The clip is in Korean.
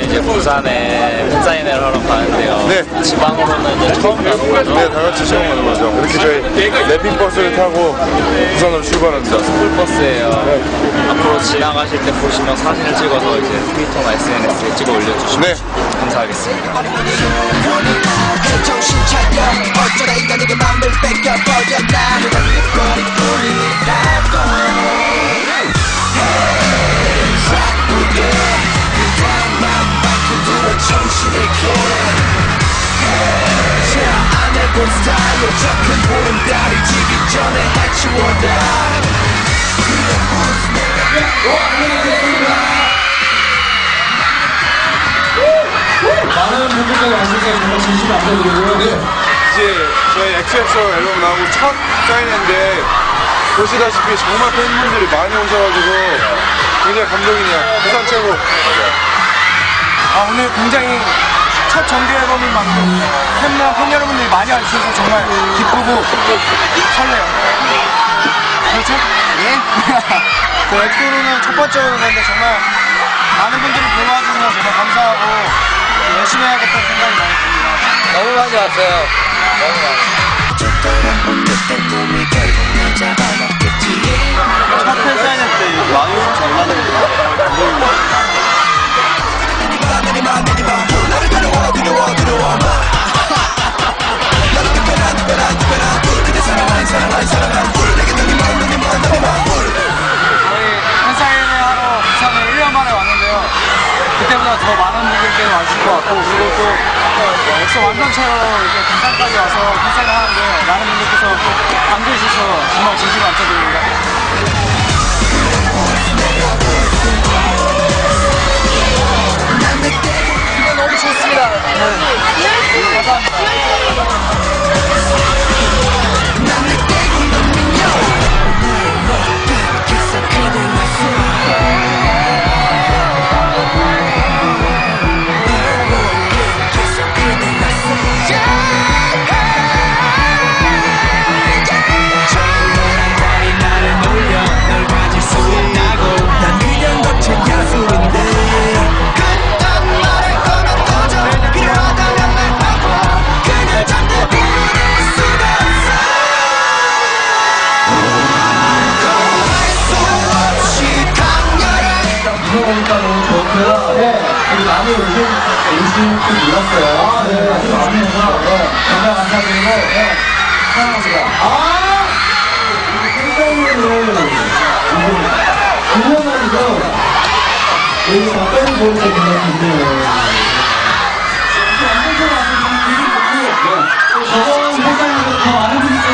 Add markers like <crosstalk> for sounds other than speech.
부산에 팬사인회를 하러 가는데요. 네. 지방으로는 이제 처음 가는 거죠. 네, 다 같이 처음 가는 거죠. 이렇게 저희 랩핑 버스를 타고 부산으로 출발합니다. 스쿨버스예요. 앞으로 지나가실 때 보시면 사진을 찍어서 이제 트위터나 SNS에 찍어 올려주시면 네. 감사하겠습니다. 저 큰 보름달이 지기 전에 해치워라 많은 분들까지 와주셔서 정말 진심 감사드리고요. 이제 저희 XXO 앨범 나오고 첫 사인회인데 보시다시피 정말 팬분들이 많이 오셔가지고 굉장히 감동이네요. 부산 최고. 아, 오늘 굉장히 첫 정규 앨범인 만큼 팬, 팬 여러 정말 기쁘고 설레요. 그렇죠? 예? <laughs> 그 엑소로는 첫 번째 오는 건데 정말 많은 분들이 보러 와주셔서 정말 감사하고 열심히 해야겠다는 생각이 많이 듭니다. 너무 많이 왔어요. 너무 많이. 때보다 더 많은 분들께서 와주실 것 같고 그리고 또 어, 엑소 완전체로 이렇게 부산까지 와서 팬사인회 하는데 많은 분들께서 반겨주셔서 정말 진심 감사드립니다. 들어보니까 너무 좋고요. 네. 우리 많이 오신, 오신 분 몰랐어요. 네. 많이 오셔서, 네. 정말 감사드리고, 네. 사랑합니다. 아! 팬사인회를, 이제, 9년 만이죠? 여기 다 빼는 보니까 정말 좋네요. 저번 팬사인회도 더 많은 분들이